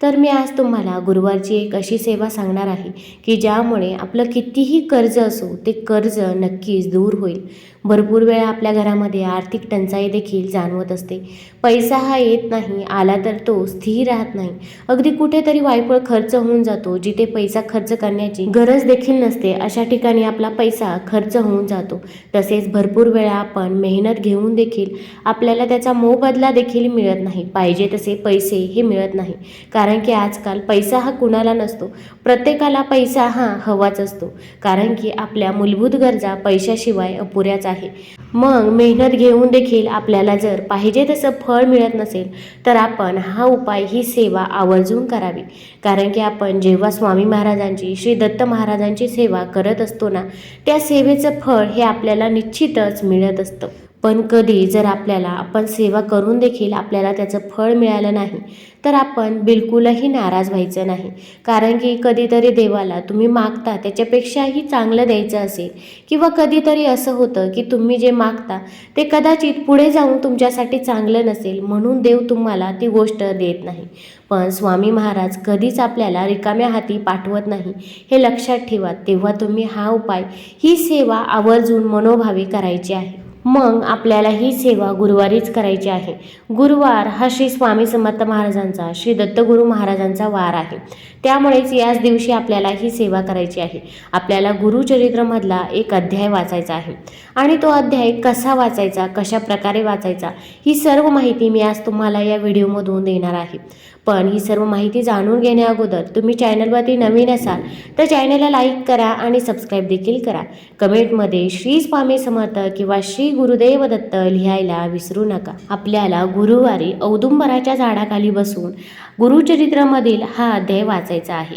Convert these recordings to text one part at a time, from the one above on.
तर मी आज तुम्हाला गुरुवारची एक अशी सेवा सांगणार आहे की ज्यामुळे आपलं कितीही कर्ज असो ते कर्ज नक्कीच दूर होईल. भरपूर वेळा आपल्या घरामध्ये आर्थिक टंचाई देखील जाणवत असते. पैसा हा येत नाही आला तर तो स्थिर राहत नाही. अगदी कुठेतरी वायफळ खर्च होऊन जातो जिथे पैसा खर्च करण्याची गरज देखील नसते अशा ठिकाणी आपला पैसा खर्च होऊन जातो. तसेच भरपूर वेळा आपण मेहनत घेऊन देखील आपल्याला त्याचा मोबदला देखील मिळत नाही. पाहिजे तसे पैसे हे मिळत नाही. कारण कारण की आजकाल पैसा हा कुणाला नसतो. प्रत्येकाला पैसा हा हवाच असतो. कारण की आपल्या मूलभूत गरजा पैशाशिवाय अपुऱ्याच आहे. मग मेहनत घेऊन देखील आपल्याला जर पाहिजे तसं फळ मिळत नसेल तर आपण हा उपाय ही सेवा आवर्जून करावी. कारण की आपण जेव्हा स्वामी महाराजांची श्री दत्त महाराजांची सेवा करत असतो ना त्या सेवेचं फळ हे आपल्याला निश्चितच मिळत असतं. पण कधी जर आपल्याला आपण सेवा करून देखील आपल्याला त्याचं फळ मिळालं नाही तर आपण बिलकुलही नाराज व्हायचं नाही. कारण की कधीतरी देवाला तुम्ही मागता त्याच्यापेक्षाही चांगलं द्यायचं असेल. किंवा कधीतरी असं होतं की तुम्ही जे मागता ते कदाचित पुढे जाऊन तुमच्यासाठी चांगलं नसेल म्हणून देव तुम्हाला ती गोष्ट देत नाही. पण स्वामी महाराज कधीच आपल्याला रिकाम्या हाती पाठवत नाही. हे लक्षात ठेवा तेव्हा तुम्ही हा उपाय ही सेवा आवर्जून मनोभावे करायची आहे. मग आपल्याला ही सेवा गुरुवारीच करायची आहे. गुरुवार हा श्री स्वामी समर्थ महाराजांचा श्री दत्तगुरू महाराजांचा वार आहे. त्यामुळेच याच दिवशी आपल्याला ही सेवा करायची आहे. आपल्याला गुरुचरित्रमधला एक अध्याय वाचायचा आहे. आणि तो अध्याय कसा वाचायचा कशा प्रकारे वाचायचा ही सर्व माहिती मी आज तुम्हाला या व्हिडिओमधून देणार आहे. पण ही सर्व माहिती जाणून घेण्या अगोदर तुम्ही चॅनलवरती नवीन असाल तर चॅनलला लाईक करा आणि सबस्क्राईब देखील करा. कमेंटमध्ये श्री स्वामी समर्थ किंवा श्री गुरुदेव दत्त लिहायला विसरू नका. आपल्याला गुरुवारी औदुंबराच्या झाडाखाली बसून गुरुचरित्रामधील हा अध्याय वाचायचा आहे.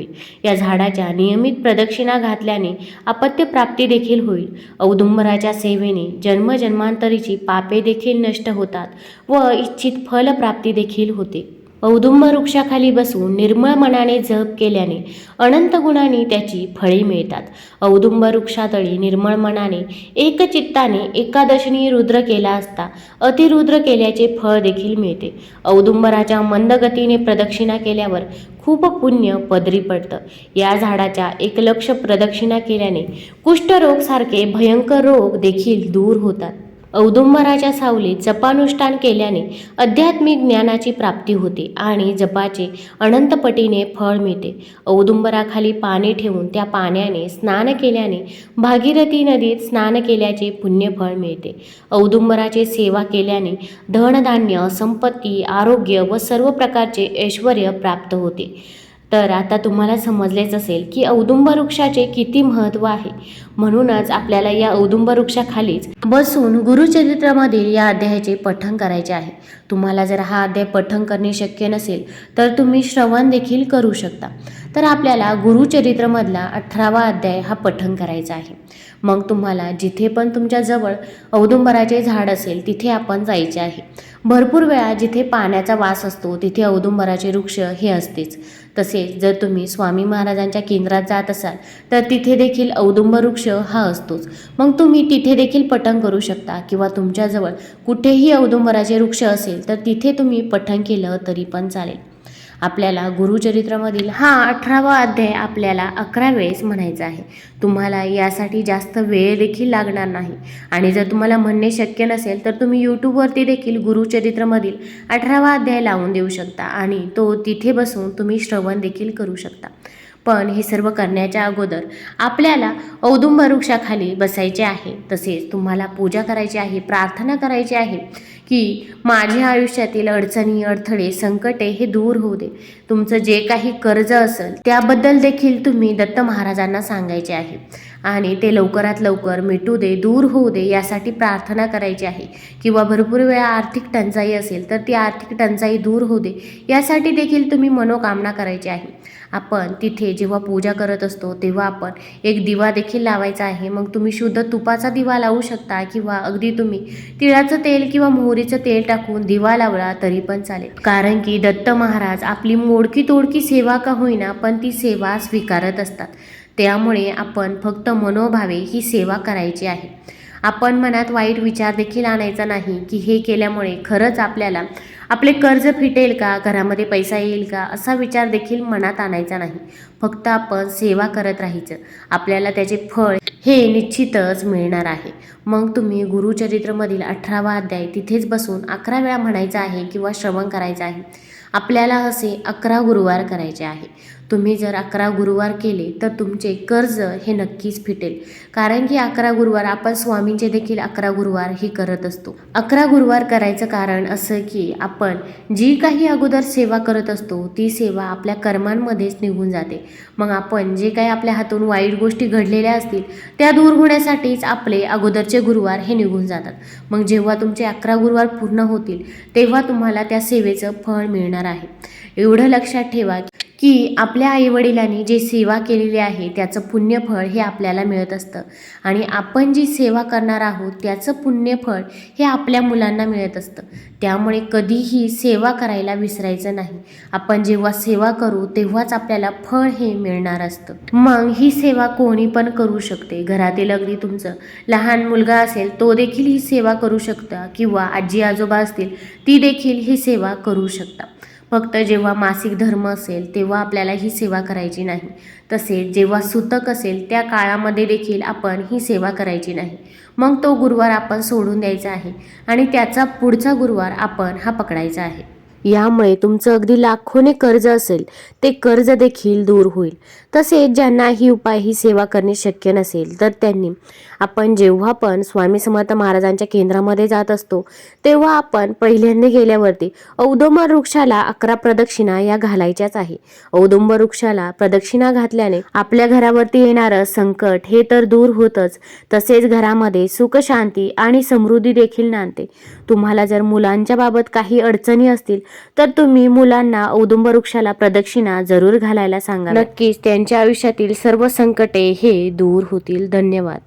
या झाडाच्या नियमित प्रदक्षिणा घातल्याने अपत्यप्राप्ती देखील होईल. औदुंबराच्या सेवेने जन्मजन्मांतरीची पापे देखील नष्ट होतात व इच्छित फलप्राप्ती देखील होते. औदुंब वृक्षाखाली बसून निर्मळ मनाने जप केल्याने अनंत गुणांनी त्याची फळे मिळतात. औदुंब वृक्षातळी निर्मळ मनाने एकचित्ताने एकादशनी रुद्र केला असता अतिरुद्र केल्याचे फळ देखील मिळते. औदुंबराच्या मंदगतीने प्रदक्षिणा केल्यावर खूप पुण्य पदरी पडतं. या झाडाच्या एक लक्ष प्रदक्षिणा केल्याने कुष्ठरोग सारखे भयंकर रोग देखील दूर होतात. औदुंबराच्या सावलीत जपानुष्ठान केल्याने आध्यात्मिक ज्ञानाची प्राप्ती होते आणि जपाचे अनंतपटीने फळ मिळते. औदुंबराखाली पाणी ठेवून त्या पाण्याने स्नान केल्याने भागीरथी नदीत स्नान केल्याचे पुण्यफळ मिळते. औदुंबराचे सेवा केल्याने धनधान्य संपत्ती आरोग्य व सर्व प्रकारचे ऐश्वर प्राप्त होते. तर आता तुम्हाला समजलेच असेल की औदुंब वृक्षाचे किती महत्त्व आहे. म्हणूनच आपल्याला या औदुंब वृक्षाखालीच बसून गुरुचरित्रामधील या अध्यायाचे पठण करायचे आहे. तुम्हाला जर हा अध्याय पठण करणे शक्य नसेल तर तुम्ही श्रवण देखील करू शकता. तर आपल्याला गुरुचरित्रमधला अठरावा अध्याय हा पठण करायचा आहे. मग तुम्हाला जिथे पण तुमच्याजवळ औदुंबराचे झाड असेल तिथे आपण जायचे आहे. भरपूर वेळा जिथे पाण्याचा वास असतो तिथे औदुंबराचे वृक्ष हे असतेच. तसेच जर तुम्ही स्वामी महाराजांच्या केंद्रात जात असाल तर तिथे देखील औदुंबर वृक्ष हा असतोच. मग तुम्ही तिथे देखील पठण करू शकता किंवा तुमच्याजवळ कुठेही औदुंबराचे वृक्ष असेल तर तिथे तुम्ही पठण केलं तरी पण चालेल. आपल्याला गुरुचरित्रामधील हा अठरावा अध्याय आपल्याला अकरा वेळेस म्हणायचा आहे. तुम्हाला यासाठी जास्त वेळ देखील लागणार नाही. आणि जर तुम्हाला म्हणणे शक्य नसेल तर तुम्ही यूट्यूबवरती देखील गुरुचरित्रमधील अठरावा अध्याय लावून देऊ शकता आणि तो तिथे बसून तुम्ही श्रवण देखील करू शकता. पण हे सर्व करण्याच्या अगोदर आपल्याला औदुंब वृक्षाखाली बसायचे आहे. तसेच तुम्हाला पूजा करायची आहे प्रार्थना करायची आहे. की माझ्या आयुष्यातील अडचणी अडथळे संकटे हे दूर होऊ दे. तुमचं जे काही कर्ज असेल त्याबद्दल देखील तुम्ही दत्त महाराजांना सांगायचे आहे. आणि ते लवकरात लवकर मिटू दे दूर होऊ दे यासाठी प्रार्थना करायची आहे. किंवा भरपूर वेळा आर्थिक टंचाई असेल तर ती आर्थिक टंचाई दूर होऊ दे. यासाठी देखील तुम्ही मनोकामना करायची आहे. आपण तिथे जेव्हा पूजा करत असतो तेव्हा आपण एक दिवा देखील लावायचा आहे. मग तुम्ही शुद्ध तुपाचा दिवा लावू शकता किंवा अगदी तुम्ही तिळाचं तेल किंवा मोहरी मोहरीचं तेल टाकून दिवा लावला तरी पण चालेल. कारण की दत्त महाराज आपली मोडकी तोडकी सेवा का होईना पण ती सेवा स्वीकारत असतात. त्यामुळे आपण फक्त मनोभावे ही सेवा करायची आहे. आपण मनात वाईट विचार देखील आणायचा नाही की हे केल्यामुळे खरंच आपल्याला आपले कर्ज फिटेल का घरामध्ये पैसा येईल का असा विचार देखील मनात आणायचा नाही. फक्त आपण सेवा करत राहायचं. आपल्याला त्याचे फळ हे निश्चितच मिळणार आहे. मग तुम्ही गुरुचरित्रमधील अठरावा अध्याय तिथेच बसून अकरा वेळा म्हणायचा आहे किंवा श्रवण करायचं आहे. आपल्याला असे अकरा गुरुवार करायचे आहे. तुम्ही जर अकरा गुरुवार केले तर तुमचे कर्ज हे नक्कीच फिटेल. कारण की अकरा गुरुवार आपण स्वामींचे देखील अकरा गुरुवार हे करत असतो. अकरा गुरुवार करायचं कारण असं की आपण जी काही अगोदर सेवा करत असतो ती सेवा आपल्या कर्मांमध्येच निघून जाते. मग आपण जे काही आपल्या हातून वाईट गोष्टी घडलेल्या असतील त्या दूर होण्यासाठीच आपले अगोदरचे गुरुवार हे निघून जातात. मग जेव्हा तुमचे अकरा गुरुवार पूर्ण होतील तेव्हा तुम्हाला त्या सेवेचं फळ मिळणार आहे. एवढं लक्षात ठेवा की आपल्या आईवडिलांनी जे सेवा केलेली आहे त्याचं पुण्यफळ हे आपल्याला मिळत असतं. आणि आपण जी सेवा करणार आहोत त्याचं पुण्यफळ हे आपल्या मुलांना मिळत असतं. त्यामुळे कधीही सेवा करायला विसरायचं नाही. आपण जेव्हा सेवा करू तेव्हाच आपल्याला फळ हे मिळणार असतं. मग ही सेवा कोणी पण करू शकते. घरातील अगदी तुमचं लहान मुलगा असेल तो देखील ही सेवा करू शकता किंवा आजी आजोबा असतील ती देखील ही सेवा करू शकता. फक्त जेव्हा मासिक धर्म असेल तेव्हा आपल्याला ही सेवा करायची नाही. तसेच जेव्हा सुतक असेल त्या काळामध्ये देखील आपण ही सेवा करायची नाही. मग तो गुरुवार आपण सोडून द्यायचा आहे आणि त्याचा पुढचा गुरुवार आपण हा पकडायचा आहे. यामुळे तुमचं अगदी लाखोने कर्ज असेल ते कर्ज देखील दूर होईल. तसेच ज्यांना ही उपाय ही सेवा करणे शक्य नसेल तर त्यांनी आपण जेव्हा पण स्वामी समर्थ महाराजांच्या केंद्रामध्ये जात असतो तेव्हा आपण पहिल्यांदा गेल्यावरती औदुंबर वृक्षाला अकरा प्रदक्षिणा या घालायच्याच आहे. औदुंबर वृक्षाला प्रदक्षिणा घातल्याने आपल्या घरावरती येणारं संकट हे तर दूर होतच तसेच घरामध्ये सुख शांती आणि समृद्धी देखील नांदते. तुम्हाला जर मुलांच्या बाबत काही अडचणी असतील तर तुम्ही मुलांना औदुंब वृक्षाला प्रदक्षिणा जरूर घालायला सांगा नक्कीच. त्यांच्या आयुष्यातील सर्व संकटे हे दूर होतील. धन्यवाद.